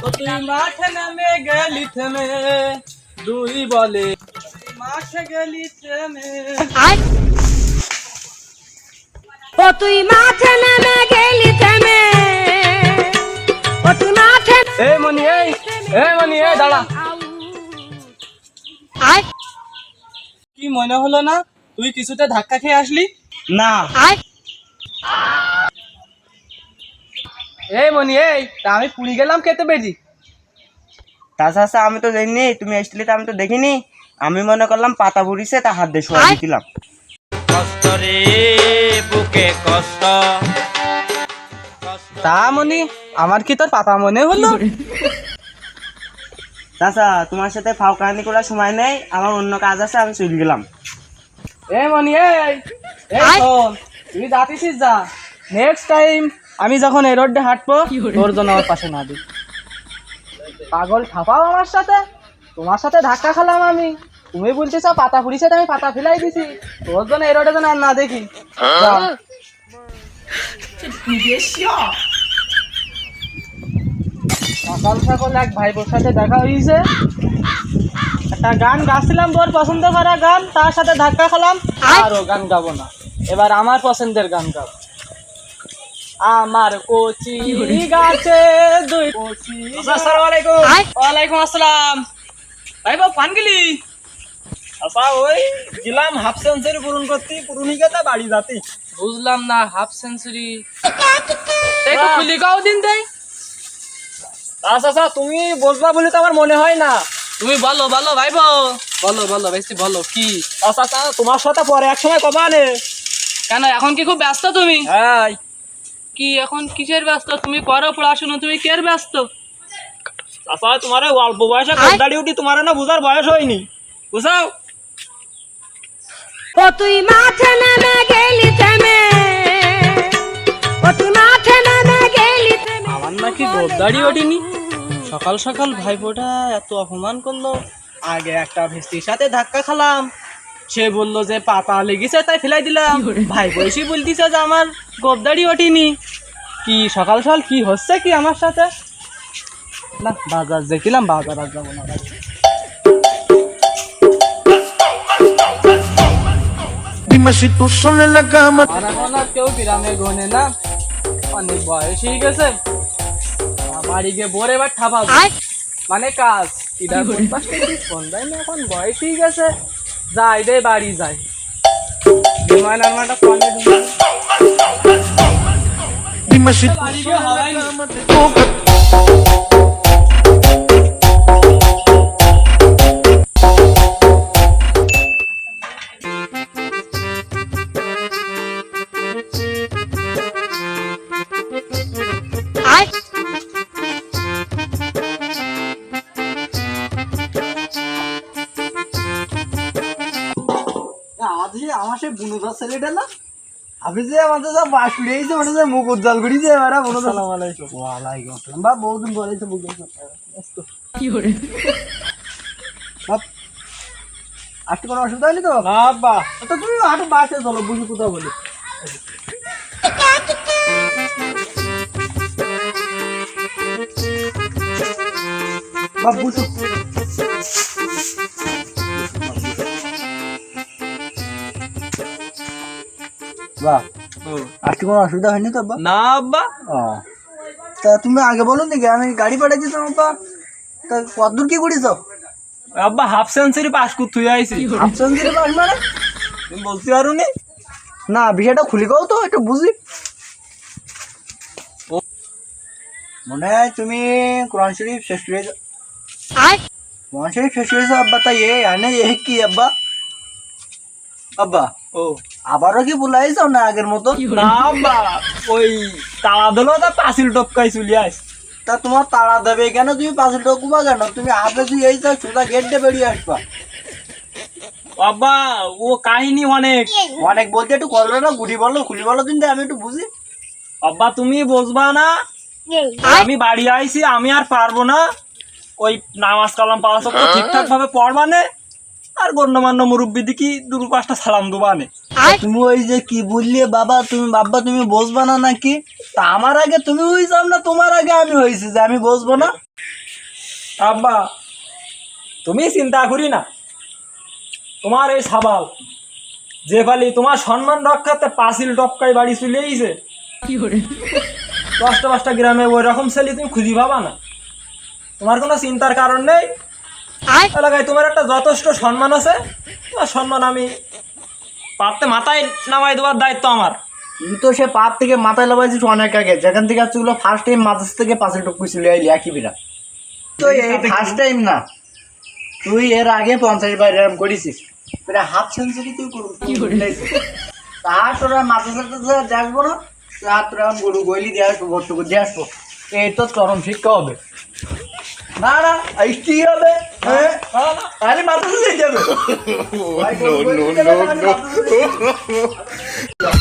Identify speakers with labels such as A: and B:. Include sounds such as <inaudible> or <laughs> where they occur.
A: তুই মাঠে নামে গেলি থেমে দুই বলে। মাঠে গেলি থেমে।
B: ও তুই মাঠে নেমে গেলি থেমে ও তুই মাঠে
A: এ মনি এই এ মনি এই দাঁড়া। কি মনে হলো না? তুই কিছুতে ধাক্কা খেয়ে আসলি? না। এই মনি এই তা আমি পুরী গেলাম খেতে বেজি।
C: তাছাড়া আমি তো জানি তুমি এসছিলে তো আমি তো দেখিনি। আমি মনে করলাম পাতা বুড়িছে তা হাত দিয়ে শোয়া
B: আয়।
C: দিলাম।
A: তা মনি আমার কি তোর পাতা মনে হলো?
C: চাচা তোমার সাথে ফাও কাহিনী করার সময় নেই আমার অন্য কাজ আছে আমি চলে গেলাম।
A: এ মনি এই। তুই যাতিছিস যা। নেক্সট টাইম আমি যখন এই রোডে হাঁটবো তোর জন্য আমার পাশে না দিই পাগল ঠাপাও আমার সাথে তোমার সাথে ধাক্কা খেলাম আমি। তুমি বলতেছ পাতা ফুরিছে আমি পাতা ফেলাই দিছি। তোর জন্য এই রোডে যেন আর না দেখি। সকাল সকাল এক ভাইবোর সাথে দেখা হয়েছে। গান গাচ্ছিলাম তোর পছন্দ করা গান তার সাথে ধাক্কা খেলাম আরও গান গাবো না। এবার আমার পছন্দের গান গাবো আমার কচি গাছে দুই কচি আসসালামু আলাইকুম। ওয়ালাইকুম আসসালাম। ভাই বাবু পান গেলি? আপা ওই গেলাম হাফ সেঞ্চুরি পূরণ করতে বাড়ি যাতে। বুঝলাম না হাফ সেঞ্চুরি। <laughs> একটু খুলি গাও দিন দেই। আচ্ছা আচ্ছা তুমি বসবা বলে তো আমার মনে হয় না। তুমি বলো বলো ভাই বলো বলো বেশি বলো কি? আচ্ছা আচ্ছা তোমার সাথে পরে এক সময় কবা নে কেন এখন কি খুব ব্যস্ত তুমি? হ্যাঁ। কি এখন কিসের ব্যস্ত? তুমি করো পড়াশোনা তুমি কের ব্যস্ত? আচ্ছা তোমার অল্প বয়সে কন্টা ডিউটি তোমার না বুঝার বয়স হয়নি। বুঝাও?
B: ও তুই মাঠে নেমে গেলি থেমে। ও তুই মাঠে নেমে গেলি
A: আমার নাকি গোবদাড়ি ওঠেনি। সকাল সকাল ভাইপোটা এত অপমান করল। আগে একটা ভেস্তির সাথে ধাক্কা খালাম। সে বলল যে পাতা লেগেছে তাই ফেলাই দিলাম। ভাই বয়সী বলতিছে যে আমার গোবদাড়ি ওঠেনি। কি সকাল সকাল কি হচ্ছে কি আমার সাথে? না বাজার দেখছিলাম বাজার আর যাব না কেউ গ্রামে গনে না। অনেক বয়স হয়ে গেছে। বাড়ি গিয়ে বোর এবার
B: থাপাবো
A: মানে কাজ ইদার সন্ধ্যায় না এখন বয়স ঠিক আছে যাই রে বাড়ি যাই। বিমান আর
D: Dime si
A: বাড়ি গিয়ে হওয়াই
C: সেই বুনুদার ছেলেটা না? আমি যে আমাদের যা বাস উড়িয়েছে মানে যে মুখ উজ্জ্বল করেছে এবার বুনুদার সালাম আলাইকুম। ওয়ালাইকুম আসসালাম। বা বহুদিন বলেছে বুঝতে
B: কি করে?
C: আসতে কোনো অসুবিধা হয়নি তো?
A: না বা
C: তো তুমি হাঁটু বাসে চলো বুঝি কোথাও বলি। বাহ আসতে কোনো অসুবিধা হয়নি তো
A: না আব্বা।
C: ও। তা তুমি আগে বলো নাকি আমি গাড়ি পাঠাচ্ছি তোমার বা তা কতদূর কি করেছ
A: আব্বা হাফ সেঞ্চুরি পাস করতে আইছি
C: আপসেন্সির পাস মানে?
A: তুমি বলতে পারো নি
C: না বিষয়টা খুলি কও তো একটু বুঝি। মনে হয় তুমি কোরআন শরীফ শেষ
B: আয়।
C: কোরআন শরীফ শেষ করেছ আব্বা তাই এ আনে এ কি আব্বা? আব্বা
A: ও
C: আবারও কি বুলাইছো না আগের মতো?
A: না ওই তালা দিলো তা পাঁচিল টপকাই চলে আস
C: তা তোমার তাড়া দেবে কেন? তুমি পাঁচশো টকুবা কেন? তুমি হাফে তুই এই তো সোজা গেট দিয়ে বেরিয়ে আসবা।
A: আব্বা ও কাহিনী অনেক।
C: অনেক বলতে একটু করল না গুড়ি বলো খুলি বলো কিন্তু আমি একটু বুঝি।
A: আব্বা তুমি বুঝবা না? আমি বাড়ি আইছি আমি আর পারব না। ওই নামাজ কালাম পাওয়া সব ঠিকঠাক ভাবে পড়বা নে।
D: আর গণ্যমান্য মুরব্বী দিকি দু পাঁচটা সালাম দেবো আনে
C: তুমি ওই যে কি বললে বাবা তুমি বাবা তুমি বসবা না নাকি? তা আমার আগে তুমি হয়েছাম না তোমার আগে আমি হয়েছি যে আমি বসবো না।
D: আব্বা তুমি চিন্তা করি না। তোমার এই সাবাল যে ফালি তোমার সম্মান রক্ষাতে পাঁচিল টপকাই বাড়ি চলে এইছে দশটা পাঁচটা গ্রামে ওই রকম ছেলে তুমি খুঁজি পাবা না। তোমার কোনো চিন্তার কারণ নেই? এলাকায় তোমার একটা যথেষ্ট সম্মান আছে। তোমার সম্মান আমি পারতে মাথায় নামাই দেওয়ার দায়িত্ব আমার।
C: তুই তো সে পাত থেকে মাথায় লাগাইছিস অনেক আগে। যেখান থেকে আসছিল ফার্স্ট টাইম মাথাস থেকে পাঁচিল টপকি চলে আইলি একই বিরা তো এই ফার্স্ট টাইম না। তুই এর আগে পঞ্চাশ বার এরম করেছিস। প্রায় হাফ সেঞ্চুরি তুই করছিস তার তোরা মাথা সাথে দেখব না তার তোরা গরু গইলি দিয়ে আসব ভর্তুকু দিয়ে আসব। এই তো চরম শিক্ষা হবে। না না এই কি হবে? আরে মাথা যাবে. <laughs>